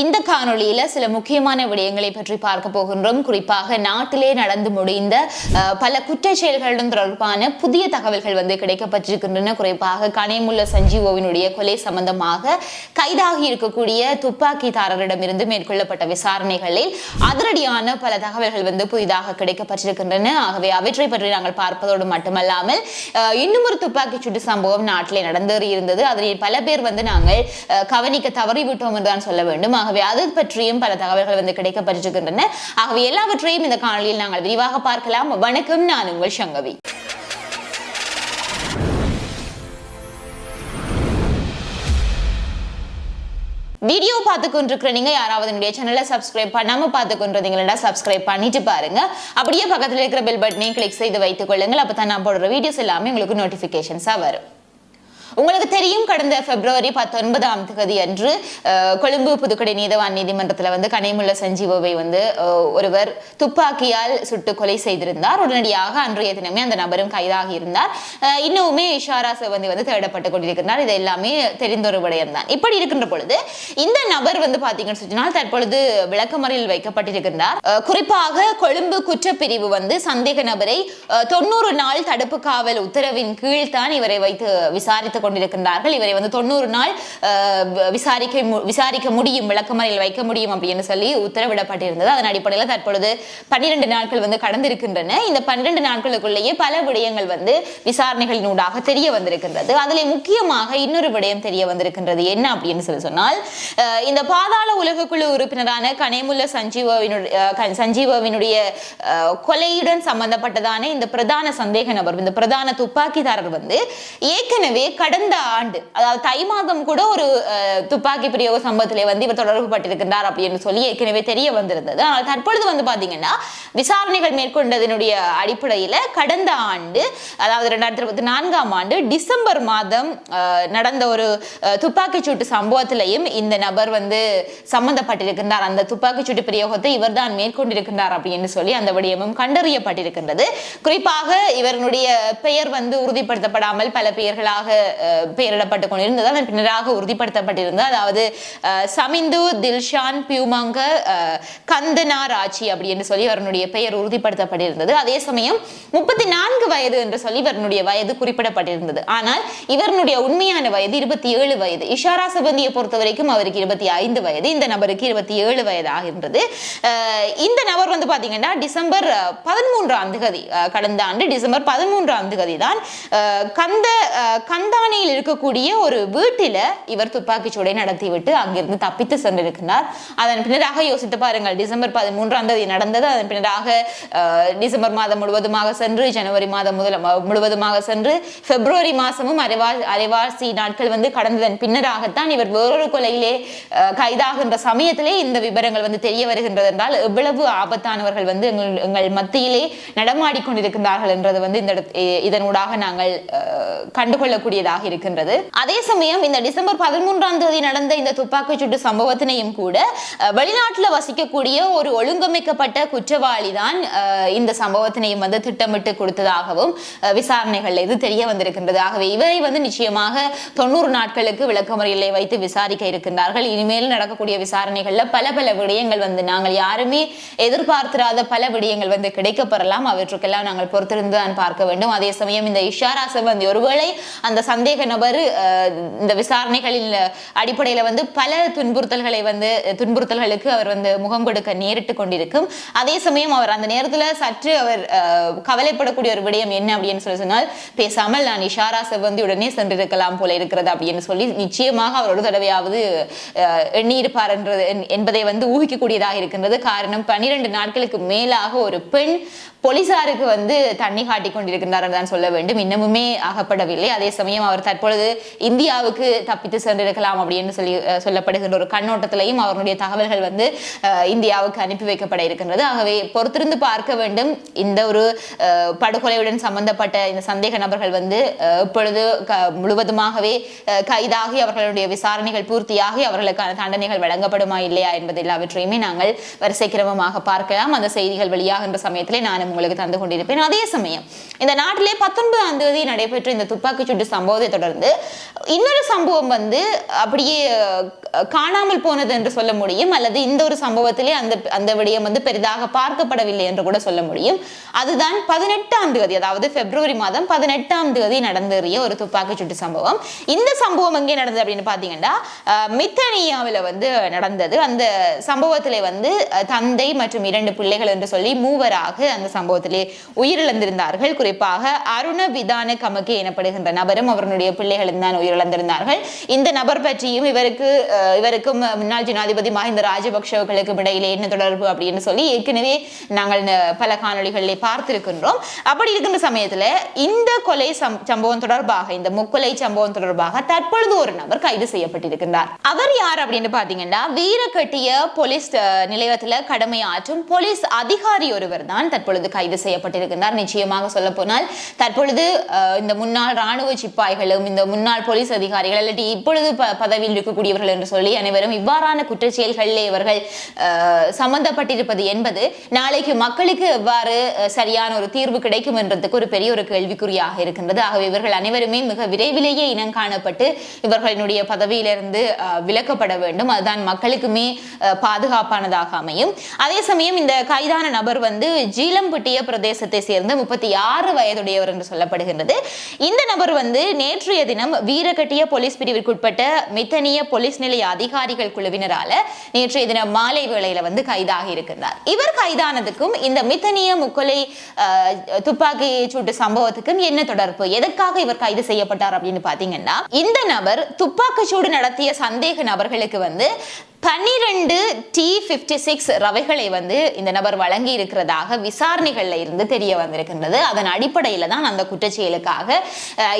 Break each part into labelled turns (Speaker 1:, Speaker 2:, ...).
Speaker 1: இந்த காணொளியில சில முக்கியமான விடயங்களை பற்றி பார்க்க போகின்றோம் குறிப்பாக நாட்டிலே நடந்து முடிந்த பல குற்ற செயல்களுடன் தொடர்பான புதிய தகவல்கள் வந்து கிடைக்கப்பட்டிருக்கின்றன குறிப்பாக கனிமுல்ல சஞ்சீவோவினுடைய கொலை சம்பந்தமாக கைதாகி இருக்கக்கூடிய துப்பாக்கிதாரரிடமிருந்து மேற்கொள்ளப்பட்ட விசாரணைகளில் அதிரடியான பல தகவல்கள் வந்து புதிதாக கிடைக்கப்பட்டிருக்கின்றன ஆகவே அவற்றை பற்றி நாங்கள் பார்ப்பதோடு மட்டுமல்லாமல் இன்னும் ஒரு துப்பாக்கி சுட்டு சம்பவம் நாட்டிலே நடந்து இருந்தது அதனை பல பேர் வந்து நாங்கள் கவனிக்க தவறிவிட்டோம் என்றுதான் சொல்ல வேண்டும் ஆகவே அது பற்றியும் பல தகவல்கள் வந்து கிடைக்கப்பட்டிருக்கின்றன ஆகவே எல்லாவற்றையும் இந்த காணொலியில் நாங்கள் விரிவாக பார்க்கலாம் வணக்கம் நான் உங்கள் சங்கவி வீடியோ பார்த்து நீங்க யாராவது என்னுடைய சேனலை சப்ஸ்கிரைப் பண்ணாம பார்த்து கொண்டிருந்தீங்களா சப்ஸ்கிரைப் பண்ணிட்டு பாருங்க அப்படியே பக்கத்தில் இருக்கிற பெல் பட்டனையும் கிளிக் செய்து வைத்துக் கொள்ளுங்கள் அப்போ நான் போடுற வீடியோஸ் எல்லாமே உங்களுக்கு நோட்டிபிகேஷன்ஸா வரும் உங்களுக்கு தெரியும் கடந்த பிப்ரவரி பத்தொன்பதாம் தேதி அன்று கொழும்பு புதுக்கடை நீதவான் நீதிமன்றத்தில் வந்து கனிமுல்ல சஞ்சீவோவை வந்து ஒருவர் துப்பாக்கியால் சுட்டு கொலை செய்திருந்தார் உடனடியாக அன்றைய தினமே அந்த நபரும் கைதாகி இருந்தார் இன்னுமே இஷாரா செவந்தி வந்து தேடப்பட்டு கொண்டிருக்கிறார் இது எல்லாமே தெரிந்தொரு ஒரு விடயம் தான் இப்படி இருக்கின்ற பொழுது இந்த நபர் வந்து பாத்தீங்கன்னு சொன்னால் தற்பொழுது விளக்கமறையில் வைக்கப்பட்டிருக்கிறார் குறிப்பாக கொழும்பு குற்றப்பிரிவு வந்து சந்தேக நபரை தொண்ணூறு நாள் தடுப்பு காவல் உத்தரவின் கீழ் தான் இவரை வைத்து விசாரித்து கொண்டிருக்கின்றார்கள் இவரை வந்து தொண்ணூறு நாள் விசாரிக்க விசாரிக்க முடியும் விளக்கமறையில் வைக்க முடியும் அப்படின்னு சொல்லி உத்தரவிடப்பட்டிருந்தது அதன் அடிப்படையில் தற்பொழுது பன்னிரண்டு நாட்கள் வந்து கடந்திருக்கின்றன இந்த பன்னிரண்டு நாட்களுக்குள்ளேயே பல விடயங்கள் வந்து விசாரணைகளின் ஊடாக தெரிய வந்திருக்கின்றது அதில் முக்கியமாக இன்னொரு விடயம் தெரிய வந்திருக்கின்றது என்ன அப்படின்னு சொல்லி சொன்னால் இந்த பாதாள உலகக்குழு உறுப்பினரான கனேமுல்ல சஞ்சீவவினுடைய சஞ்சீவவினுடைய கொலையுடன் சம்பந்தப்பட்டதான இந்த பிரதான சந்தேக நபர் இந்த பிரதான துப்பாக்கிதாரர் வந்து ஏற்கனவே கடந்த ஆண்டு அதாவது தை மாதம் கூட ஒரு துப்பாக்கி பிரயோக சம்பவத்திலே வந்து இவர் தொடர்பு பட்டிருக்கின்றார் அப்படின்னு சொல்லி ஏற்கனவே தெரிய வந்திருந்தது ஆனால் தற்பொழுது வந்து பார்த்தீங்கன்னா விசாரணைகள் மேற்கொண்டதனுடைய அடிப்படையில் கடந்த ஆண்டு அதாவது ரெண்டாயிரத்தி இருபத்தி நான்காம் ஆண்டு டிசம்பர் மாதம் நடந்த ஒரு சூட்டு சம்பவத்திலையும் இந்த நபர் வந்து சம்பந்தப்பட்டிருக்கின்றார் அந்த துப்பாக்கிச்சூட்டு பிரயோகத்தை இவர் தான் மேற்கொண்டிருக்கின்றார் அப்படின்னு சொல்லி அந்த விடயமும் கண்டறியப்பட்டிருக்கின்றது குறிப்பாக இவருடைய பெயர் வந்து உறுதிப்படுத்தப்படாமல் பல பெயர்களாக பெயரிடப்பட்டு கொண்டிருந்ததால் பின்னராக உறுதிப்படுத்தப்பட்டிருந்தது அதாவது சமிந்து தில்ஷான் பியூமாங்க கந்தனா ராச்சி அப்படி என்று சொல்லி அவருடைய பெயர் உறுதிப்படுத்தப்பட்டிருந்தது அதே சமயம் முப்பத்தி நான்கு வயது என்று சொல்லி இவருடைய வயது குறிப்பிடப்பட்டிருந்தது ஆனால் இவருடைய உண்மையான வயது இருபத்தி ஏழு வயது இஷாரா சிபந்தியை பொறுத்த வரைக்கும் அவருக்கு இருபத்தி ஐந்து வயது இந்த நபருக்கு இருபத்தி ஏழு வயது ஆகின்றது இந்த நபர் வந்து பாத்தீங்கன்னா டிசம்பர் பதிமூன்றாம் தேதி கடந்த ஆண்டு டிசம்பர் பதிமூன்றாம் தேதி தான் கந்த கந்தான் பின்னணியில் இருக்கக்கூடிய ஒரு வீட்டில இவர் துப்பாக்கிச்சூடை நடத்திவிட்டு அங்கிருந்து தப்பித்து சென்றிருக்கிறார் அதன் பின்னராக யோசித்து பாருங்கள் டிசம்பர் பதிமூன்றாம் தேதி நடந்தது அதன் பின்னராக டிசம்பர் மாதம் முழுவதுமாக சென்று ஜனவரி மாதம் முதல் முழுவதுமாக சென்று பிப்ரவரி மாதமும் அரைவா அரைவாசி நாட்கள் வந்து கடந்ததன் பின்னராகத்தான் இவர் வேறொரு கொலையிலே கைதாகின்ற சமயத்திலே இந்த விவரங்கள் வந்து தெரிய வருகின்றது என்றால் எவ்வளவு ஆபத்தானவர்கள் வந்து எங்கள் எங்கள் மத்தியிலே நடமாடிக்கொண்டிருக்கின்றார்கள் என்றது வந்து இந்த இதனூடாக நாங்கள் கண்டுகொள்ளக்கூடியதாக பதிவாக இருக்கின்றது அதே சமயம் இந்த டிசம்பர் பதிமூன்றாம் தேதி நடந்த இந்த துப்பாக்கிச் சூட்டு சம்பவத்தினையும் கூட வெளிநாட்டில் வசிக்கக்கூடிய ஒரு ஒழுங்கமைக்கப்பட்ட குற்றவாளி தான் இந்த சம்பவத்தினையும் வந்து திட்டமிட்டு கொடுத்ததாகவும் விசாரணைகள் இது தெரிய வந்திருக்கின்றது ஆகவே இவரை வந்து நிச்சயமாக தொண்ணூறு நாட்களுக்கு விளக்கமுறையிலே வைத்து விசாரிக்க இருக்கின்றார்கள் இனிமேல் நடக்கக்கூடிய விசாரணைகள்ல பல பல விடயங்கள் வந்து நாங்கள் யாருமே எதிர்பார்த்திராத பல விடயங்கள் வந்து கிடைக்கப்பெறலாம் அவற்றுக்கெல்லாம் நாங்கள் பொறுத்திருந்து தான் பார்க்க வேண்டும் அதே சமயம் இந்த இஷாரா செவ்வந்தி ஒருவேளை அந்த சந்தேக சந்தேக நபர் இந்த விசாரணைகளின் அடிப்படையில் வந்து பல துன்புறுத்தல்களை வந்து துன்புறுத்தல்களுக்கு அவர் வந்து முகம் கொடுக்க நேரிட்டு கொண்டிருக்கும் அதே சமயம் அவர் அந்த நேரத்தில் சற்று அவர் கவலைப்படக்கூடிய ஒரு விடயம் என்ன அப்படின்னு சொல்லி சொன்னால் பேசாமல் நான் இஷாரா செவ்வந்தி உடனே சென்றிருக்கலாம் போல இருக்கிறது அப்படின்னு சொல்லி நிச்சயமாக அவர் ஒரு தடவையாவது எண்ணியிருப்பார் என்பதை வந்து ஊகிக்கக்கூடியதாக இருக்கின்றது காரணம் பன்னிரண்டு நாட்களுக்கு மேலாக ஒரு பெண் போலீசாருக்கு வந்து தண்ணி காட்டி கொண்டிருக்கின்றார் தான் சொல்ல வேண்டும் இன்னமுமே ஆகப்படவில்லை அதே சமயம் அவர் தற்பொழுது இந்தியாவுக்கு தப்பித்து சென்றிருக்கலாம் அப்படின்னு சொல்லி சொல்லப்படுகின்ற ஒரு கண்ணோட்டத்திலையும் அவருடைய தகவல்கள் வந்து இந்தியாவுக்கு அனுப்பி வைக்கப்பட இருக்கின்றது ஆகவே பொறுத்திருந்து பார்க்க வேண்டும் இந்த ஒரு படுகொலையுடன் சம்பந்தப்பட்ட இந்த சந்தேக நபர்கள் வந்து இப்பொழுது முழுவதுமாகவே கைதாகி அவர்களுடைய விசாரணைகள் பூர்த்தியாகி அவர்களுக்கான தண்டனைகள் வழங்கப்படுமா இல்லையா என்பது எல்லாவற்றையுமே நாங்கள் வரிசை கிரமமாக பார்க்கலாம் அந்த செய்திகள் வெளியாகின்ற சமயத்திலே நானும் உங்களுக்கு தந்து கொண்டிருப்பேன் அதே சமயம் இந்த நாட்டிலே பத்தொன்பதாம் தேதி நடைபெற்ற இந்த துப்பாக்கிச்சூட்டு சம்பவத்தை தொடர்ந்து இன்னொரு சம்பவம் வந்து அப்படியே காணாமல் போனது என்று சொல்ல முடியும் அல்லது இந்த ஒரு சம்பவத்திலே அந்த அந்த விடயம் வந்து பெரிதாக பார்க்கப்படவில்லை என்று கூட சொல்ல முடியும் அதுதான் பதினெட்டாம் தேதி அதாவது பிப்ரவரி மாதம் பதினெட்டாம் தேதி நடந்தேறிய ஒரு துப்பாக்கிச்சூட்டு சம்பவம் இந்த சம்பவம் எங்கே நடந்தது அப்படின்னு பார்த்தீங்கன்னா மித்தனியாவில் வந்து நடந்தது அந்த சம்பவத்திலே வந்து தந்தை மற்றும் இரண்டு பிள்ளைகள் என்று சொல்லி மூவராக அந்த சம்பவத்திலே உயிரிழந்திருந்தார்கள் குறிப்பாக அருண விதான கமக்கு எனப்படுகின்ற நபரும் அவருடைய பிள்ளைகளும் தான் உயிரிழந்திருந்தார்கள் இந்த நபர் பற்றியும் இவருக்கு இவருக்கும் முன்னாள் ஜனாதிபதி மஹிந்த ராஜபக்சவர்களுக்கும் இடையிலே என்ன தொடர்பு அப்படின்னு சொல்லி ஏற்கனவே நாங்கள் பல காணொலிகளிலே பார்த்திருக்கின்றோம் அப்படி இருக்கின்ற சமயத்தில் இந்த கொலை சம்பவம் தொடர்பாக இந்த முக்கொலை சம்பவம் தொடர்பாக தற்பொழுது ஒரு நபர் கைது செய்யப்பட்டிருக்கின்றார் அவர் யார் அப்படின்னு பாத்தீங்கன்னா வீரக்கட்டிய போலீஸ் நிலையத்தில் கடமையாற்றும் போலீஸ் அதிகாரி ஒருவர் தான் தற்பொழுது கைது செய்யப்பட்டிருக்கின்றார் நிச்சயமாக சொல்ல போனால் தற்பொழுது இந்த முன்னாள் ராணுவ சிப்பாய்களும் இந்த முன்னாள் போலீஸ் அதிகாரிகள் அல்லது இப்பொழுது பதவியில் இருக்கக்கூடியவர்கள் என்று சொல்லி அனைவரும் இவ்வாறான குற்றச்செயல்களிலே இவர்கள் சம்பந்தப்பட்டிருப்பது என்பது நாளைக்கு மக்களுக்கு எவ்வாறு சரியான ஒரு தீர்வு கிடைக்கும் என்றதுக்கு ஒரு பெரிய ஒரு கேள்விக்குறியாக இருக்கின்றது ஆகவே இவர்கள் அனைவருமே மிக விரைவிலேயே இனம் காணப்பட்டு இவர்களினுடைய பதவியிலிருந்து விலக்கப்பட வேண்டும் அதுதான் மக்களுக்குமே பாதுகாப்பானதாக அமையும் அதே சமயம் இந்த கைதான நபர் வந்து ஜீலம்பட்டு மட்டிய பிரதேசத்தை சேர்ந்த முப்பத்தி ஆறு வயதுடையவர் என்று சொல்லப்படுகின்றது இந்த நபர் வந்து நேற்றைய தினம் வீரகட்டிய போலீஸ் பிரிவிற்குட்பட்ட மித்தனிய போலீஸ் நிலைய அதிகாரிகள் குழுவினரால நேற்றைய தினம் மாலை வேளையில வந்து கைதாகி இருக்கின்றார் இவர் கைதானதுக்கும் இந்த மித்தனிய முக்கொலை துப்பாக்கி சூட்டு சம்பவத்துக்கும் என்ன தொடர்பு எதற்காக இவர் கைது செய்யப்பட்டார் அப்படின்னு பாத்தீங்கன்னா இந்த நபர் துப்பாக்கி சூடு நடத்திய சந்தேக நபர்களுக்கு வந்து பன்னிரெண்டு டி ஃபிஃப்டி சிக்ஸ் ரவைகளை வந்து இந்த நபர் வழங்கி இருக்கிறதாக விசாரணைகளில் இருந்து தெரிய வந்திருக்கின்றது அதன் அடிப்படையில் தான் அந்த குற்றச்செயலுக்காக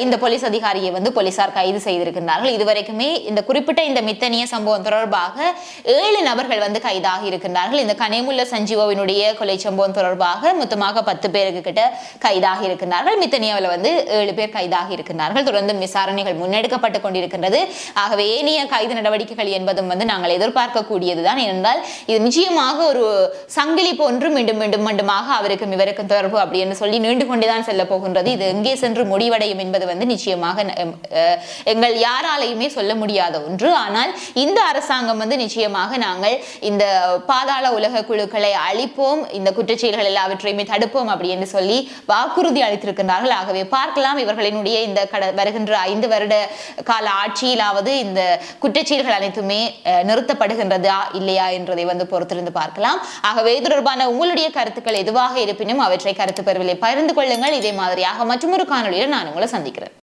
Speaker 1: இந்த போலீஸ் அதிகாரியை வந்து போலீசார் கைது செய்திருக்கின்றார்கள் இதுவரைக்குமே இந்த குறிப்பிட்ட இந்த மித்தனிய சம்பவம் தொடர்பாக ஏழு நபர்கள் வந்து கைதாகி இருக்கின்றார்கள் இந்த கனிமுல்ல சஞ்சீவோவினுடைய கொலை சம்பவம் தொடர்பாக மொத்தமாக பத்து பேருக்கு கிட்ட கைதாகி இருக்கின்றார்கள் மித்தனியாவில் வந்து ஏழு பேர் கைதாகி இருக்கின்றார்கள் தொடர்ந்து விசாரணைகள் முன்னெடுக்கப்பட்டு கொண்டிருக்கின்றது ஆகவே ஏனைய கைது நடவடிக்கைகள் என்பதும் வந்து நாங்கள் எதிர்ப்பு எதிர்பார்க்கக்கூடியதுதான் என்றால் இது நிச்சயமாக ஒரு சங்கிலி போன்று மீண்டும் மீண்டும் மீண்டுமாக அவருக்கும் இவருக்கும் தொடர்பு அப்படின்னு சொல்லி நீண்டு கொண்டுதான் செல்ல போகின்றது இது எங்கே சென்று முடிவடையும் என்பது வந்து நிச்சயமாக எங்கள் யாராலையுமே சொல்ல முடியாத ஒன்று ஆனால் இந்த அரசாங்கம் வந்து நிச்சயமாக நாங்கள் இந்த பாதாள உலக குழுக்களை அழிப்போம் இந்த குற்றச்செயல்கள் எல்லாவற்றையுமே தடுப்போம் அப்படின்னு சொல்லி வாக்குறுதி அளித்திருக்கின்றார்கள் ஆகவே பார்க்கலாம் இவர்களினுடைய இந்த கட வருகின்ற ஐந்து வருட கால ஆட்சியிலாவது இந்த குற்றச்செயல்கள் அனைத்துமே நிறுத்தப்பட காணப்படுகின்றதா இல்லையா என்றதை வந்து பொறுத்திருந்து பார்க்கலாம் ஆகவே தொடர்பான உங்களுடைய கருத்துக்கள் எதுவாக இருப்பினும் அவற்றை கருத்து பெறவில்லை பகிர்ந்து கொள்ளுங்கள் இதே மாதிரியாக மற்றொரு காணொலியில் நான் உங்களை சந்திக்கிறேன்